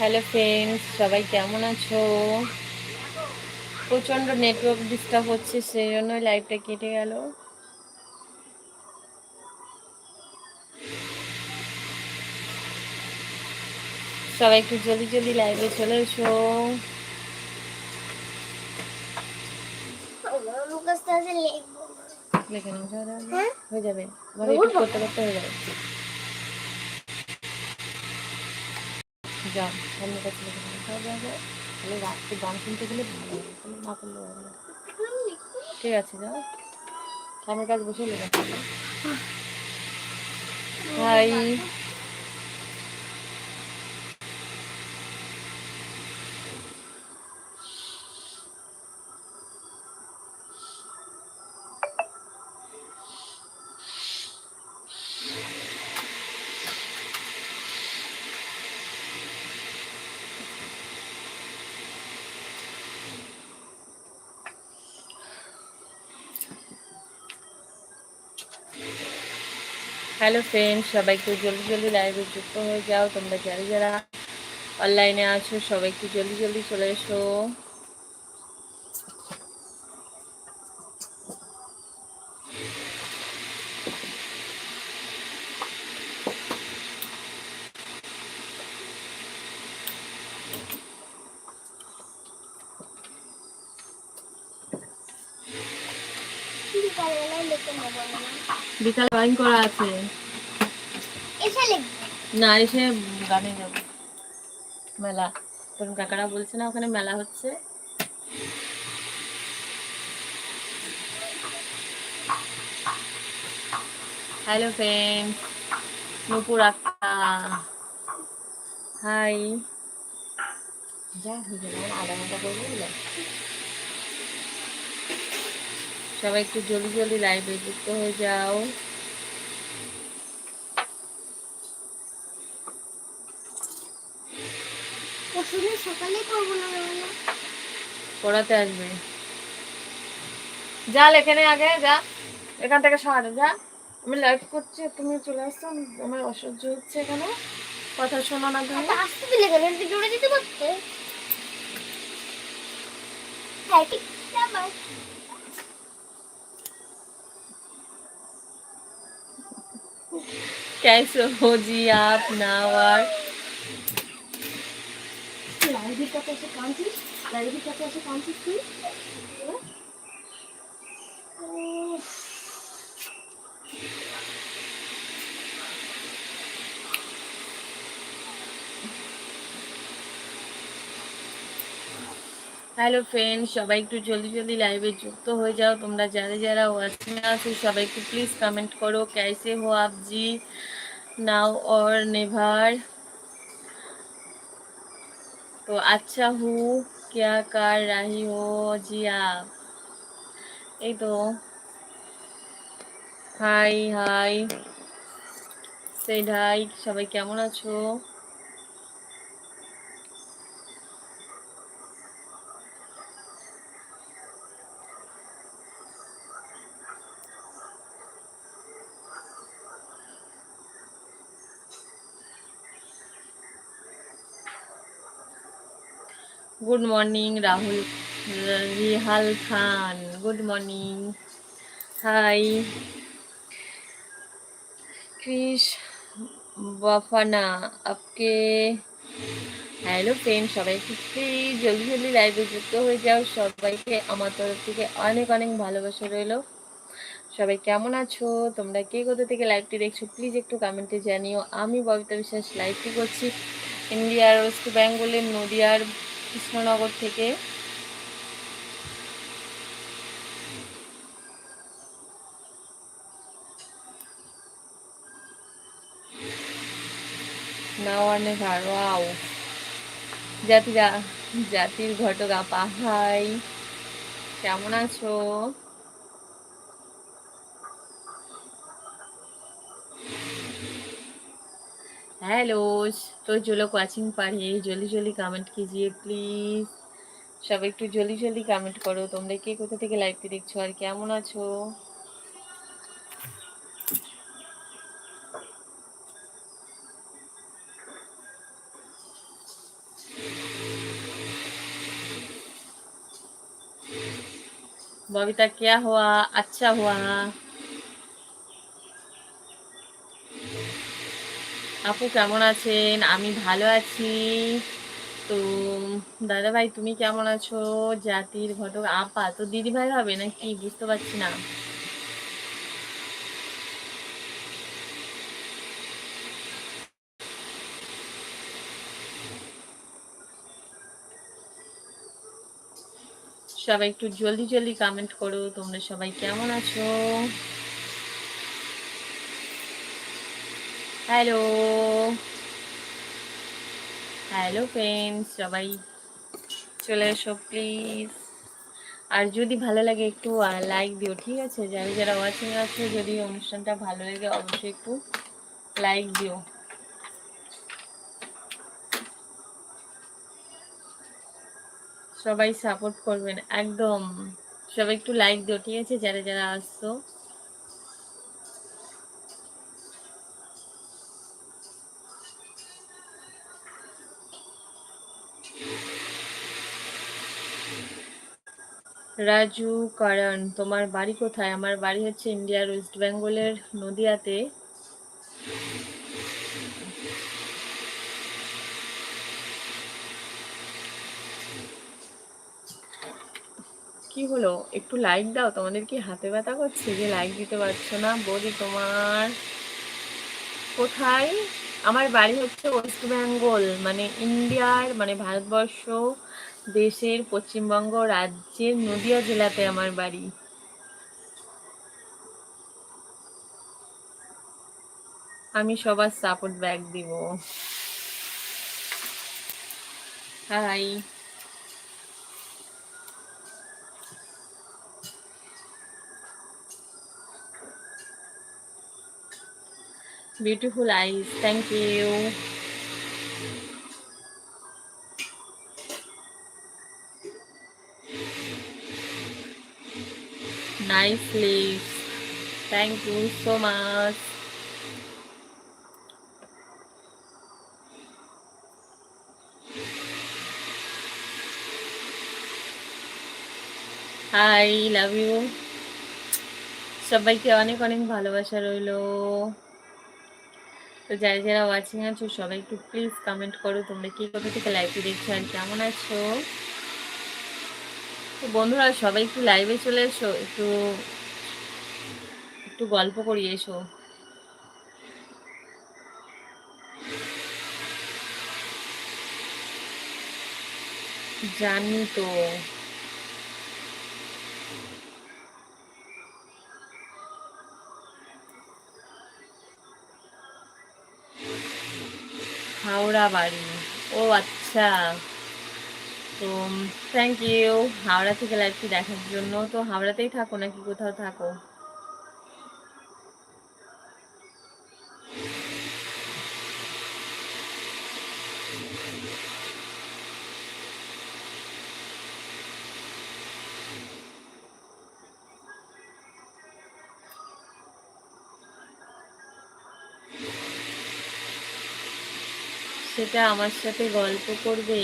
Hello friends সবাই কেমন আছো? প্রচণ্ড নেটওয়ার্ক ডিস্টার্ব হচ্ছে সেই জন্য লাইভটা কেটে গেল। সবাই একটু জলদি জলদি লাইভে চলে এসো। লেখে নাও। হ্যাঁ? হয়ে যাবে। করতে করতে হয়ে যাবে। যাও অন্য কাছে। তাহলে রাত্রে গান শুনতে গেলে ভালো হবে না করলে ঠিক আছে, যাও। আমার কাছে বসে লেগে হাই। হ্যালো ফ্রেন্ড সবাই একটু জলদি জলদি লাইভে যুক্ত হয়ে যাও। তোমরা যারা যারা অনলাইনে আছো, সবাই একটু জলদি জলদি চলে এসো। বিকাল ড্রয়িং করা আছে। না এসে গানে যাব। মেলা। তরুণ কাকারা বলছে না ওখানে মেলা হচ্ছে। হ্যালো ফ্রেন্ড নুপুর আক্কা। হাই যা হয়ে গেল আধা ঘণ্টা করব? সবাই একটু জলদি জলদি লাইভে যুক্ত হয়ে যাও। সকালে করব না পড়াতে আসবে। যা এখানে আগে যা। এখান থেকে সর যা। আমি লাইভ করছি তুমি চলে আসছো আমার অসহ্য হচ্ছে এখানে। কথা শোনো না তুমি। এত আসতে দিলে কেন? জোরে দিতে পারতে হ্যাঁ ঠিক আবার कैसे हो जी आप नावर लाइब्रेरी का कैसे काम थी लाइब्रेरी का कैसे काम थी ना? হ্যালো ফ্রেন্ড সবাই একটু জলদি জলদি লাইভে যুক্ত হয়ে যাও। তোমরা যারা যারা ওয়াচিং আছো, সবাই একটু প্লিজ কমেন্ট করো ক্যাসে হো আপ জি, নাও অর নেভার। তো আচ্ছা হু, কেয়া কার রাহি হো? জি, আপ। এই তো। হাই হাই সেড হাই সবাই কেমন আছো? Good morning Rahul Rihal Khan good morning hi Chris Bafana আপকে hello friend সবাই একটু প্লিজ জলদি জলদি লাইভে যুক্ত হয়ে যাও। সবাইকে আমার তরফ থেকে অনেক অনেক ভালোবাসা রইল। সবাই কেমন আছো? তোমরা কে কোথা থেকে লাইভটি দেখছ? প্লিজ একটু কমেন্টে জানিও। আমি ববিতা বিশ্বাস লাইভটি করছি। ইন্ডিয়ার, ওয়েস্ট বেঙ্গলের, নদিয়ার কৃষ্ণনগর থেকে। জাতির ঘটকা পাহাই কেমন আছো? हेलोज तो जो लोग वाचिंग पा रहे हैं जल्दी जल्दी कमेंट कीजिए प्लीज সবাই একটু জলদি জলদি কমেন্ট করো তোমরা কে কোথা থেকে লাইভটি দেখছ আর কেমন আছো बबीता क्या हुआ अच्छा हुआ আপু কেমন আছেন? আমি ভালো আছি। তো দাদা ভাই তুমি কেমন আছো? জাতির ঘটক, আপা, তো দিদি ভাই হবে নাকি? বুঝতে পারছি না। সবাই একটু জলদি জলদি কমেন্ট করো, তোমরা সবাই কেমন আছো? হ্যালো হ্যালো ফ্রেন্ডস সবাই চলে এসো প্লিজ আর যদি ভালো লাগে একটু লাইক দিও, ঠিক আছে? যারা যারা ওয়াচিং আছো, যদি অনুষ্ঠানটা ভালো লাগে, অবশ্যই একটু লাইক দিও। সবাই সাপোর্ট করবেন, একদম। সবাই একটু লাইক দিও, ঠিক আছে? যারা যারা আসছো রাজু কারণ, তোমার বাড়ি কোথায়? আমার বাড়ি হচ্ছে ইন্ডিয়ার ওয়েস্ট বেঙ্গলের নদিয়াতে। কি হলো? একটু লাইক দাও, তোমাদের কি হাতে ব্যথা করছে যে লাইক দিতে পারছ না? বলি তোমার, কোথায়? আমার বাড়ি হচ্ছে ওয়েস্ট বেঙ্গল মানে ইন্ডিয়ার মানে ভারতবর্ষ দেশের পশ্চিমবঙ্গ রাজ্যের নদিয়া জেলাতে আমার বাড়ি। আমি সবার সাপোর্ট ব্যাক দিব। Hi beautiful eyes, thank you. Nice lips thank you so much. Hi love you সবাইকে অনেক অনেক ভালোবাসা রইল। তো যারা যারা ওয়াচিং আছো, সবাই একটু প্লিজ কমেন্ট করো, তোমরা কি কোথা থেকে লাইভে দেখছ আর কেমন আছো? তো বন্ধুরা, সবাই একটু লাইভে চলে এসো, একটু একটু গল্প করি, এসো। জানি তো। হাওড়া বাড়ি। ও আচ্ছা। তো থ্যাংক ইউ হাওড়া থেকে লাইভটি দেখার জন্য। তো হাওড়াতেই থাকো নাকি কোথাও থাকো? সেটা আমার সাথে গল্প করবে।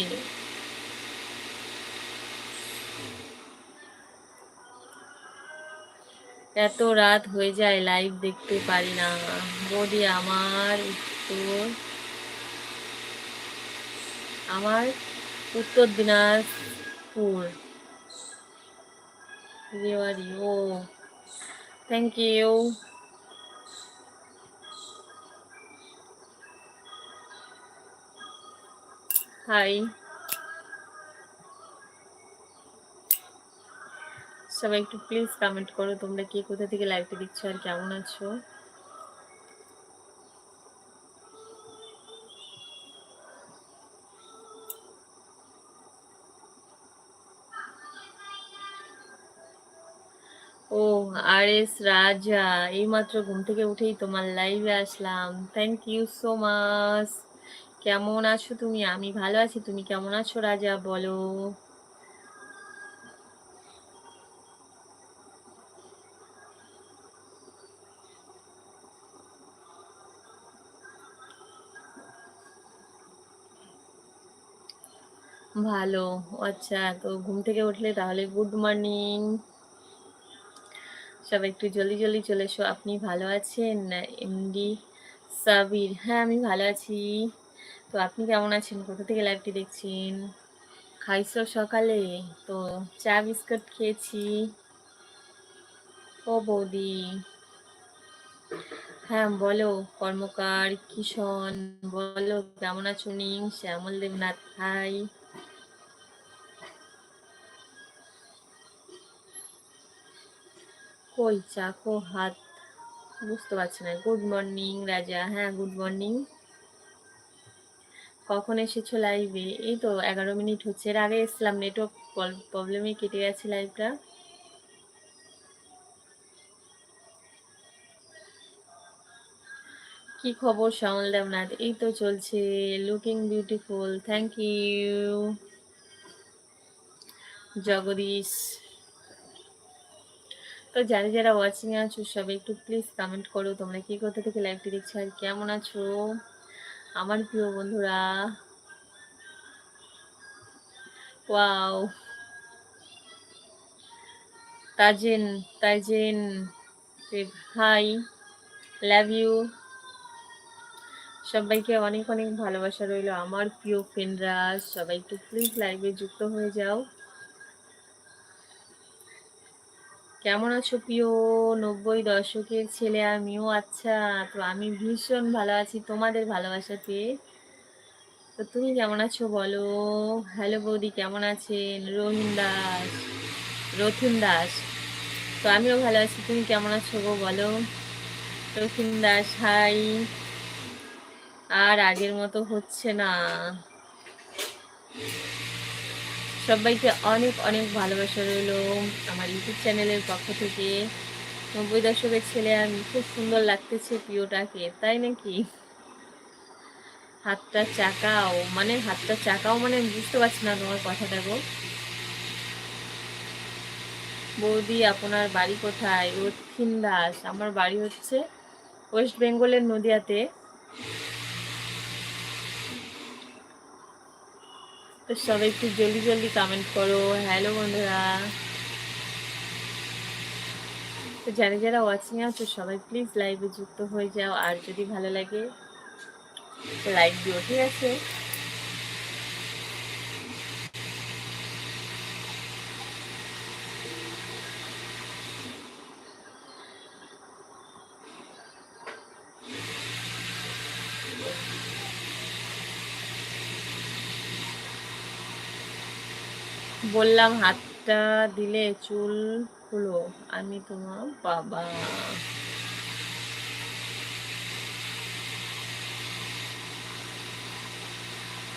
এত রাত হয়ে যায় লাইভ দেখতে পারি না। বডি আমার উত্তর আমার উত্তর দিনাজপুর। ও থ্যাংক ইউ হাই সবাই একটু প্লিজ কমেন্ট করো, তোমরা কে কোথা থেকে লাইভটা দেখছ আর কেমন আছো? ও আর এস রাজা, এইমাত্র ঘুম থেকে উঠেই তোমার লাইভে আসলাম। থ্যাংক ইউ সো মাচ কেমন আছো তুমি? আমি ভালো আছি, তুমি কেমন আছো রাজা? বলো। ভালো। আচ্ছা তো ঘুম থেকে উঠলে তাহলে গুড মর্নিং সব একটু জলদি জলদি চলে এসো। আপনি ভালো আছেন? এমডি সাবির। হ্যাঁ আমি ভালো আছি। তো আপনি কেমন আছেন? কোথা থেকে লাইভটি দেখছেন? খাইছো সকালে? তো চা, বিস্কুট খেয়েছি। ও বৌদি। হ্যাঁ বলো, কর্মকার, কিষণ, বলো, কেমন আছো নিং? শ্যামল দেবনাথ হাই কই চাকো হাত? বুঝতে পারছি না। গুড মর্নিং রাজা। হ্যাঁ গুড মর্নিং কখন এসেছ লাইভে এই তো এগারো মিনিট হচ্ছে। এর আগে এসলাম নেটওয়ার্ক প্রবলেমে কেটে গেছে লাইভটা কি খবর, শ্যামল দেবনাথ? এই তো চলছে। Looking beautiful thank you Jagdish তো যারা যারা ওয়াচিং আছো, সবাই একটু প্লিজ কমেন্ট করো, তোমরা কি কোথা থেকে লাইভটি দেখছ আর কেমন আছো? আমার প্রিয় বন্ধুরা ওয়াও তাজেন তাজেন হাই লাভ ইউ সবাইকে অনেক অনেক ভালোবাসা রইল, আমার প্রিয় ফ্রেন্ডরা সবাই একটু প্লিজ লাইভে যুক্ত হয়ে যাও। কেমন আছো প্রিয় নব্বই দশকের ছেলে আমিও? আচ্ছা তো আমি ভীষণ ভালো আছি তোমাদের ভালোবাসাতে। তো তুমি কেমন আছো বলো? হ্যালো বৌদি, কেমন আছেন? রহিম দাস, রথিন দাস, তো আমিও ভালো আছি। তুমি কেমন আছো গো বলো? রথিন দাস, হাই। আর আগের মতো হচ্ছে না। সবাইকে অনেক অনেক ভালোবাসা রইল আমার ইউটিউব চ্যানেলের পক্ষ থেকে। নব্বই দশকের ছেলে আমি, খুব সুন্দর লাগতেছে প্রিয়টাকে তাই নাকি? হাতটা চাকাও মানে হাতটা চাকাও মানে বুঝতে পারছি না তোমার কথাটা গো। বৌদি, আপনার বাড়ি কোথায়? রথিন দাস আমার বাড়ি হচ্ছে ওয়েস্ট বেঙ্গলের নদিয়াতে। তো সবাই একটু জলদি জলদি কমেন্ট করো। হ্যালো বন্ধুরা। তো যারা যারা ওয়াচিং আছো, সবাই প্লিজ লাইভে যুক্ত হয়ে যাও। আর যদি ভালো লাগে লাইক দিও, ঠিক আছে? বললাম, হাতটা দিলে চুল খুলো আমি তোমার বাবা।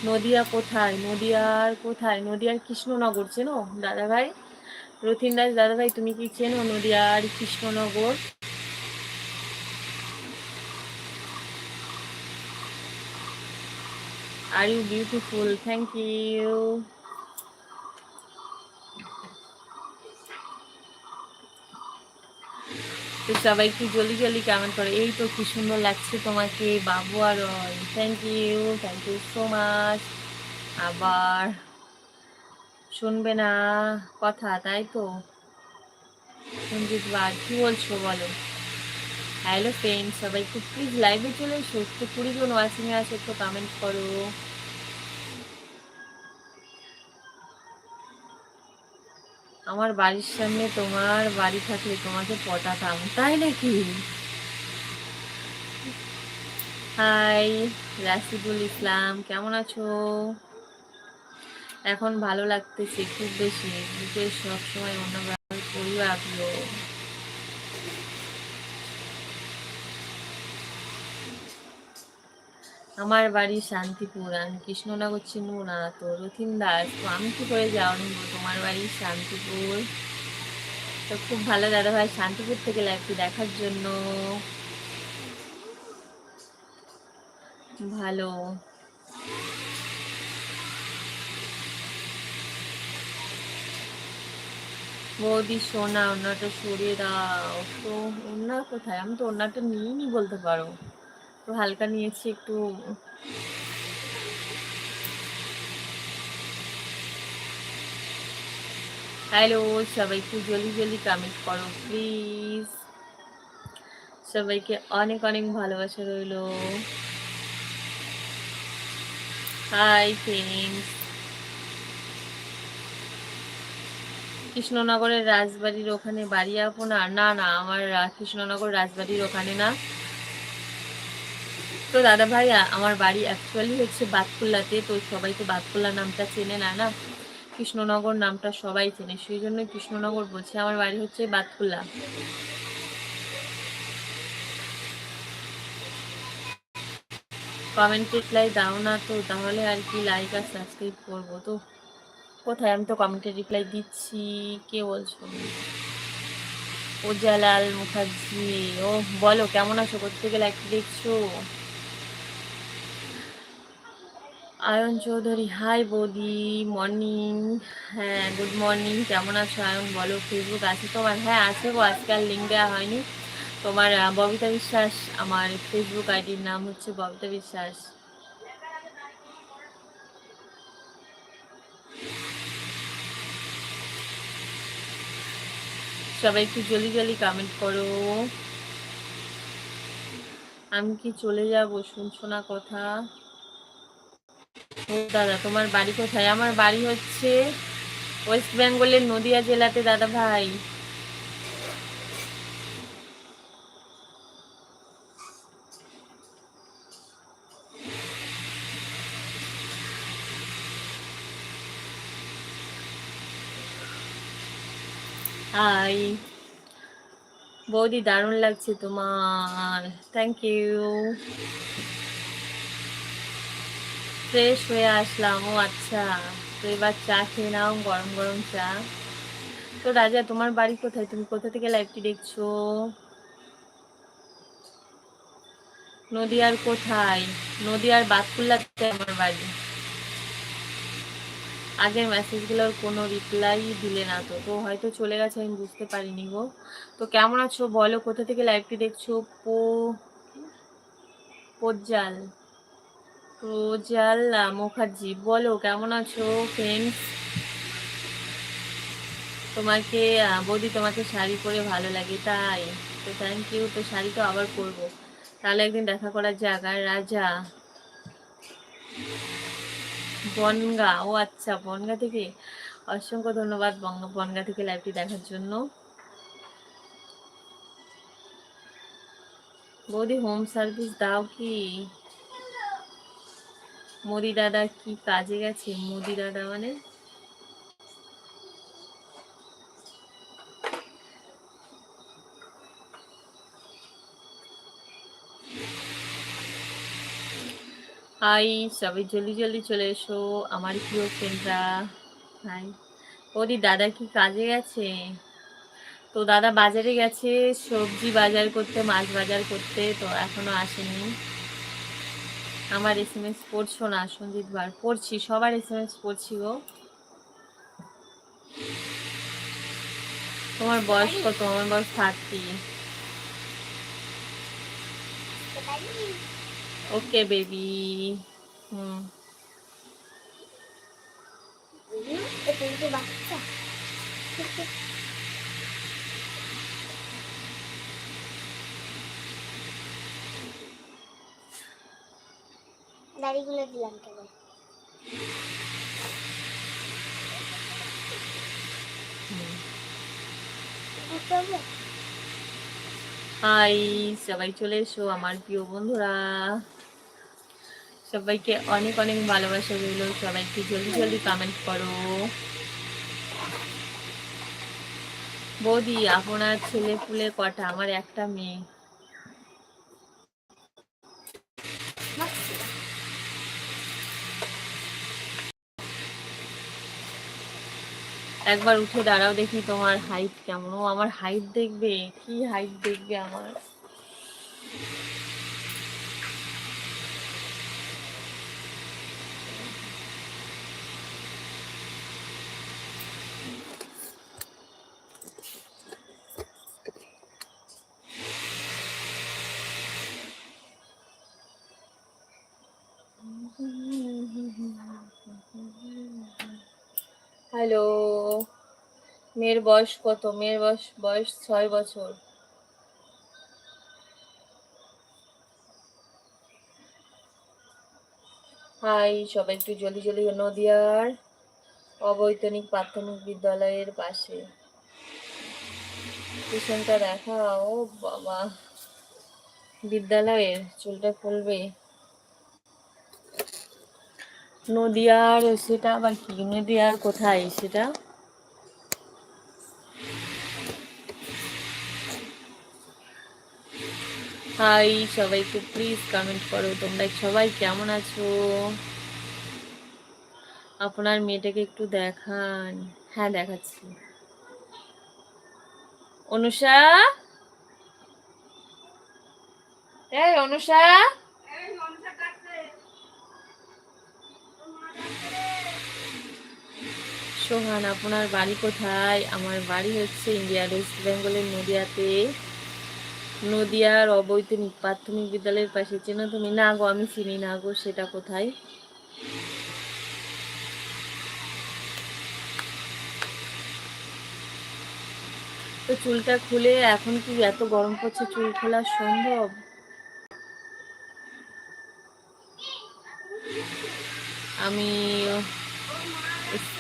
নদিয়া কোথায়? নদিয়ার কোথায়? নদিয়ার কৃষ্ণনগর, চেনো? দাদা ভাই রথিন দাস দাদা ভাই তুমি কি চেনো নদিয়ার Krishnanagar? Are you beautiful thank you তো সবাই একটু জলদি জলদি কেমন করে, এই তো কি সুন্দর লাগছে তোমাকে, বাবু আর thank you thank you so much আবার শুনবে না কথা, তাই তো। সঞ্জিত বার কি বলছো বলো? হ্যালো ফ্রেন্ড সবাই একটু প্লিজ লাইভে চলে এসো, একটু কুড়ি জন ওয়াচিংয়ে আছে একটু কমেন্ট করো। আমার বাড়ির সামনে তোমার বাড়ি থাকলে তোমাকে পটাতাম, তাই নাকি? হাই রাশিদুল ইসলাম, কেমন আছো? এখন ভালো লাগতেছে, খুব বেশি বুকে সবসময় অন্যভাবে পরিবার আমার বাড়ি শান্তিপুর আমি কৃষ্ণনগর চিনব না তো রথিন দাস, তো আমি কি করে যাও তোমার বাড়ি শান্তিপুর। তো খুব ভালো দাদা ভাই, শান্তিপুর থেকে লাইভটি দেখার জন্য। ভালো। বৌদি, সোনা ওনাটা সরিয়ে দাও। তো ওনার কোথায়? আমি তো ওনাটা নিইনি বলতে পারো। তো হালকা নিয়েছি একটু। হ্যালো সবাই একটু জলদি জলদি কমেন্ট করো প্লিজ সবাইকে অনেক অনেক ভালোবাসা রইল। হাই ফ্রেন্ডস কৃষ্ণনগরের রাজবাড়ির ওখানে বাড়ি আপনার না না, আমার কৃষ্ণনগর রাজবাড়ির ওখানে না। তো দাদা ভাই আমার বাড়ি অ্যাকচুয়ালি হচ্ছে বাতকুল্লাতে, তো সবাই তো বাতকুল্লা নামটা চেনে না না? কৃষ্ণনগর নামটা সবাই চেনে সেই জন্য কৃষ্ণনগর বলছে। আমার বাড়ি হচ্ছে বাতকুল্লা। কমেন্ট রিপ্লাই দাও না তো, তাহলে আর কি লাইক আর সাবস্ক্রাইব করব। তো কোথায়? আমি তো কমেন্টে রিপ্লাই দিচ্ছি, কে বলছো? উজালাল মুখার্জি। ও, বলো, কেমন আছো? কোথেকে লাইক দেখছ? আয়ন চৌধুরী। হাই বৌদি মর্নিং হ্যাঁ গুড মর্নিং কেমন আছো আয়ন? বলো ফেসবুক আছে তোমার? হ্যাঁ আছে গো আজকাল লিঙ্ক দেওয়া হয়নি। তোমার ববিতা বিশ্বাস, আমার ফেসবুক আইডির নাম হচ্ছে ববিতা বিশ্বাস। সবাই একটু জলদি জলদি কমেন্ট করো। আমি কি চলে যাব? শুনছো না কথা? ও দাদা, তোমার বাড়ি কোথায়? আমার বাড়ি হচ্ছে ওয়েস্ট বেঙ্গলের নদিয়া জেলাতে, দাদা ভাই। হাই। বৌদি দারুণ লাগছে তোমার। থ্যাংক ইউ ফ্রেশ হয়ে আসলাম। ও আচ্ছা তো এবার চা খেয়ে নাও, গরম গরম চা। তো রাজা, তোমার বাড়ি কোথায়? তুমি কোথা থেকে লাইভটি দেখছ? নদিয়ার কোথায়? নদিয়ার বাতকুল্লাতে আমার বাড়ি। আগের মেসেজগুলোর কোনো রিপ্লাই দিলে না তো। তো হয়তো চলে গেছে, আমি বুঝতে পারিনি গো। তো কেমন আছো? বলো, কোথা থেকে লাইভটি দেখছ? পো, পোজ্জাল। প্রজাল মুখার্জি, বলো কেমন আছো ফ্রেন্ডস তোমাকে বৌদি তোমাকে শাড়ি পরে ভালো লাগে, তাই? তো থ্যাংক ইউ তো শাড়ি তো আবার পরবো। তাহলে একদিন দেখা করার জায়গা রাজা? বনগা, ও আচ্ছা বনগা থেকে? অসংখ্য ধন্যবাদ বনগা থেকে লাইভটি দেখার জন্য। বৌদি হোম সার্ভিস দাও কি? মোদি দাদা কি কাজে গেছে? মোদি দাদা মানে? হাই সবাই জলদি জলদি চলে এসো, আমার প্রিয় ফ্রেন্ডরা হাই ওদি দাদা কি কাজে গেছে? তো দাদা বাজারে গেছে, সবজি বাজার করতে, মাছ বাজার করতে, তো এখনও আসেনি। আমার এস এম এস পড়ছো না, সঞ্জিত বার, পড়ছি, সবার এস এম এস পড়ছি গো। তোমার বয়স কত? আমার বয়স থার্টি ওকে বেবি হুম। দাড়িগুলো দিলাম কেবল। হাই, সবাই চলে এসো আমার প্রিয় বন্ধুরা। সবাইকে অনেক অনেক ভালোবাসা রইল। সবাইকে জলদি জলদি কমেন্ট করো। বৌদি, আপনার ছেলে পুলে কটা? আমার একটা মেয়ে। একবার উঠে দাঁড়াও দেখি তোমার হাইট কেমন। ও আমার হাইট দেখবে, কি হাইট দেখবে আমার। হ্যালো, মেয়ের বয়স কত? মেয়ের বয়স বয়স ছয় বছর। হাই, সবাই একটু জলদি জলদি নদিয়ার অবৈতনিক প্রাথমিক বিদ্যালয়ের পাশে। টিউশনটা দেখাও, বাবা। বিদ্যালয়ের চুলটা খুলবে নদিয়ার সেটা আবার কি? নদিয়ার কোথায় সেটা? হাই সবাই একটু প্লিজ কমেন্ট করো। তোমরা সবাই কেমন আছো? আপনার মেয়েটাকে একটু দেখান। হ্যাঁ দেখাচ্ছি। অনুষা? এই, অনুষা? সোহান আপনার বাড়ি কোথায়? আমার বাড়ি হচ্ছে ইন্ডিয়ার ওয়েস্ট বেঙ্গলের নদিয়াতে। নদিয়ার অবৈতনিক প্রাথমিক বিদ্যালয়ের পাশে। চেনো তুমি? না গো, আমি চিনি না গো, সেটা কোথায়? তো চুলটা খুলে এখন কি এত গরম পড়ছে? চুল খোলা সম্ভব? আমি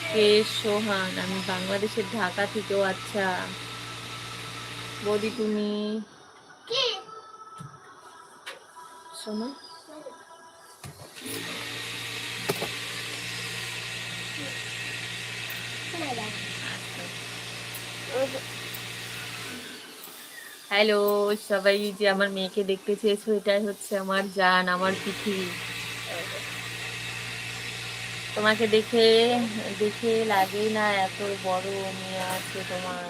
কে সোহান? আমি বাংলাদেশের ঢাকা থেকেও আচ্ছা। বৌদি তুমি? শোনো হ্যালো সবাই যে আমার মেয়েকে দেখতে চেয়েছো এটাই হচ্ছে আমার জান আমার পৃথিবী তোমাকে দেখে দেখে লাগে না এত বড় মেয়ে আছে তোমার।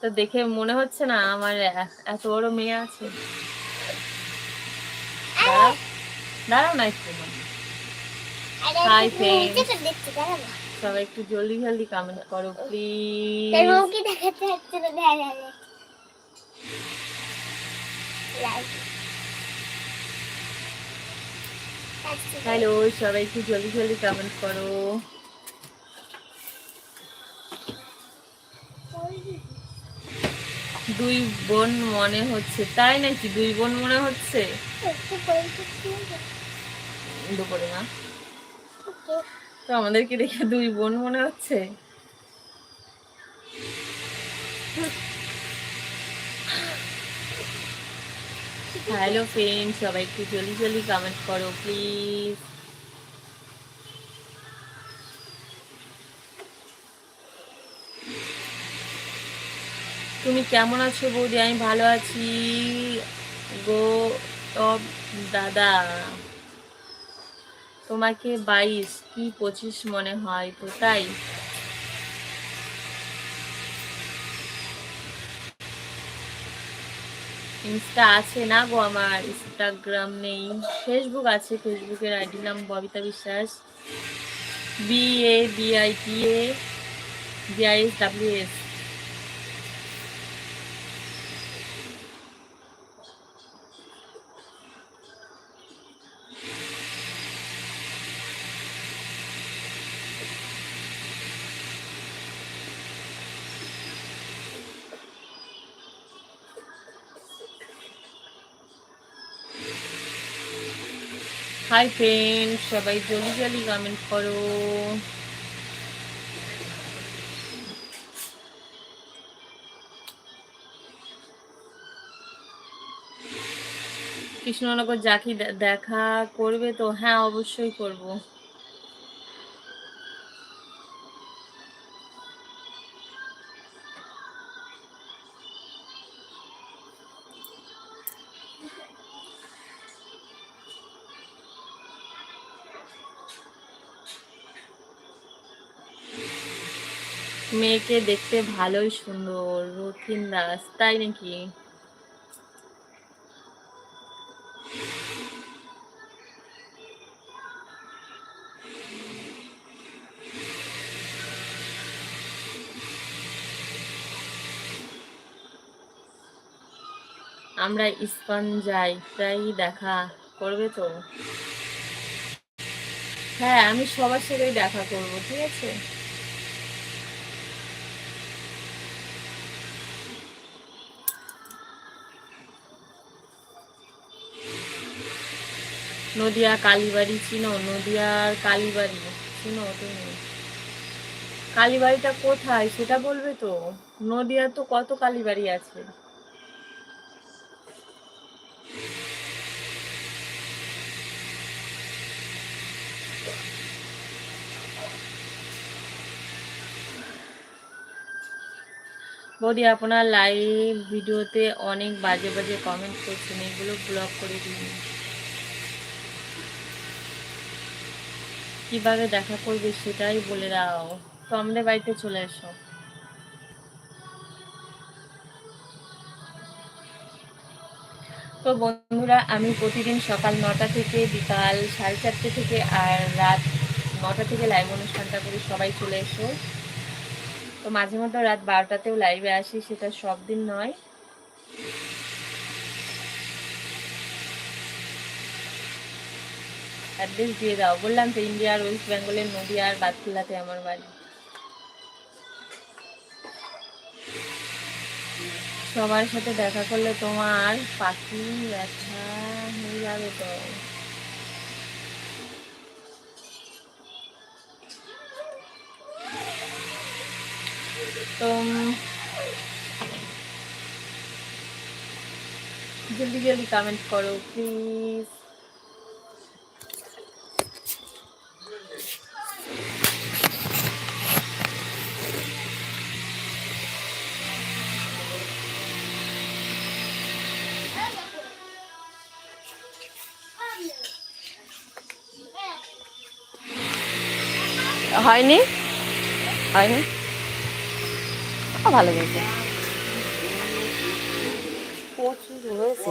তো দেখে মনে হচ্ছে না আমার এত বড় মেয়ে আছে। দাঁড়াও না একটু। সবাই একটু জলদি জলদি কমেন্ট করো প্লিজ হ্যালো সবাই একটু জলদি জলদি কমেন্ট করো। দুই বোন মনে হচ্ছে, তাই নাকি? দুই বোন মনে হচ্ছে? দুপুরে না? তো আমাদেরকে দেখে দুই বোন মনে হচ্ছে? হ্যালো ফ্রেন্ড সবাই একটু জলদি জলদি কমেন্ট করো প্লিজ তুমি কেমন আছো বৌদি? আমি ভালো আছি। গো, টপ দাদা। তোমাকে বাইশ, কি পঁচিশ মনে হয়? তো তাই ইনস্টা আছে না গো আমার? ইনস্টাগ্রাম নেই। ফেসবুক আছে ফেসবুকের আইডি নাম Babita Biswas. B A B I T A B I W S hi friend সবাই জলদি জলদি কমেন্ট করো। কৃষ্ণনগর জাকি দেখা করবে তো হ্যাঁ অবশ্যই করব। মেয়েকে দেখতে ভালোই সুন্দর, রথিন দাস, তাই নাকি? আমরা ইস্কন যাই, তাই দেখা করবে তো? হ্যাঁ আমি সবার সাথেই দেখা করব, ঠিক আছে? নদিয়া, কালীবাড়ি চিনো নদিয়ার কালীবাড়ি। চিনো তুমি। কালীবাড়িটা কোথায় সেটা বলবে তো? নদিয়ার তো কত কালীবাড়ি আছে? বৌদি, আপনার লাইভ ভিডিওতে অনেক বাজে বাজে কমেন্ট করছেন। এগুলো ব্লক করে দিন। কীভাবে দেখা করবে সেটাই বলে দাও। তো আমাদের বাড়িতে চলে এসো। তো বন্ধুরা, আমি প্রতিদিন সকাল নটা থেকে বিকাল সাড়ে চারটে থেকে আর রাত নটা থেকে লাইভ অনুষ্ঠানটা করি সবাই চলে এসো। তো মাঝে মধ্যে রাত বারোটাতেও লাইভে আসি, সেটা সব দিন নয়। অ্যাড্রেস দিয়ে দাও। বললাম তো ইন্ডিয়ার ওয়েস্ট বেঙ্গলের নদীয়ার বাতকুল্লাতে আমার বাড়ি। সবার সাথে দেখা করলে তোমার পাখি ব্যথা হয়ে যাবে তো। তো জলদি জলদি কমেন্ট করো প্লিজ হয়নি? হয়নি? ভালো গেছে প্রচুর হয়েছে।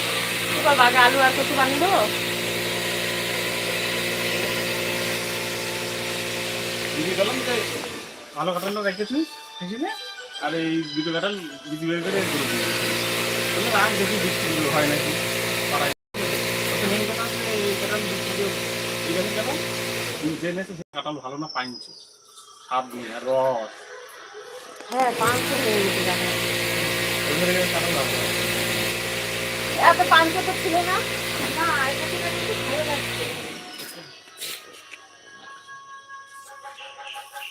এবার বাগে আলু আর কচু বানিয়ে দেবো? ভালো কাঁঠালটা রেখেছি আর এই দুটো কাঁঠাল বিজি বের করে আর দেখি বৃষ্টিগুলো হয় নাকি পাড়ায়। ওতে মেন কথা হচ্ছে এই কাঁঠাল বৃষ্টি এই গাছের যে নেছে সে কাঁঠাল ভালো না পাইনছে। স্বাদ নেই আর রস। হ্যাঁ পাঁচশো ভালো এত তো ছিল না?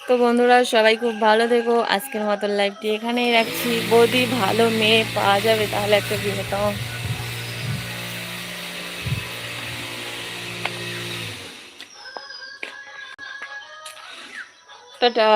তো বন্ধুরা, সবাই খুব ভালো থেকো। আজকের মতন লাইভটি এখানেই রাখছি। বৌদি, ভালো মেয়ে পাওয়া যাবে তাহলে একটা বিয়ে তো টাটা।